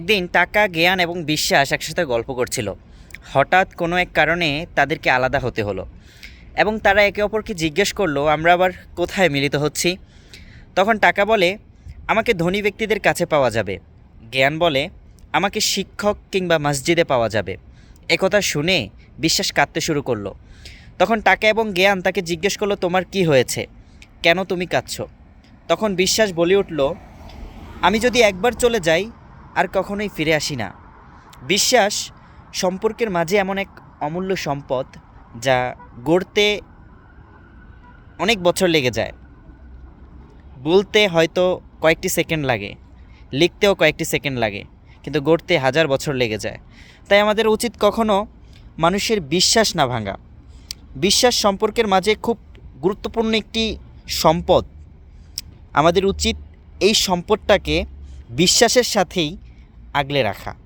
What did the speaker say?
একদিন টাকা, জ্ঞান এবং বিশ্বাস একসাথে গল্প করছিল। হঠাৎ কোনো এক কারণে তাদেরকে আলাদা হতে হলো এবং তারা একে অপরকে জিজ্ঞেস করল, আমরা আবার কোথায় মিলিত হচ্ছি? তখন টাকা বলে, আমাকে ধনী ব্যক্তিদের কাছে পাওয়া যাবে। জ্ঞান বলে, আমাকে শিক্ষক কিংবা মসজিদে পাওয়া যাবে। একথা শুনে বিশ্বাস কাঁদতে শুরু করল। তখন টাকা এবং জ্ঞান তাকে জিজ্ঞেস করল, তোমার কি হয়েছে? কেন তুমি কাঁদছ? তখন বিশ্বাস বলে উঠল, আমি যদি একবার চলে যাই আর কখনোই ফিরে আসি না। বিশ্বাস সম্পর্কের মাঝে এমন এক অমূল্য সম্পদ যা গড়তে অনেক বছর লেগে যায়। বলতে হয়তো কয়েকটি সেকেন্ড লাগে, লিখতেও কয়েকটি সেকেন্ড লাগে, কিন্তু গড়তে হাজার বছর লেগে যায়। তাই আমাদের উচিত কখনো মানুষের বিশ্বাস না ভাঙা। বিশ্বাস সম্পর্কের মাঝে খুব গুরুত্বপূর্ণ একটি সম্পদ। আমাদের উচিত এই সম্পদটাকে বিশ্বাসের সাথেই Agler Aja.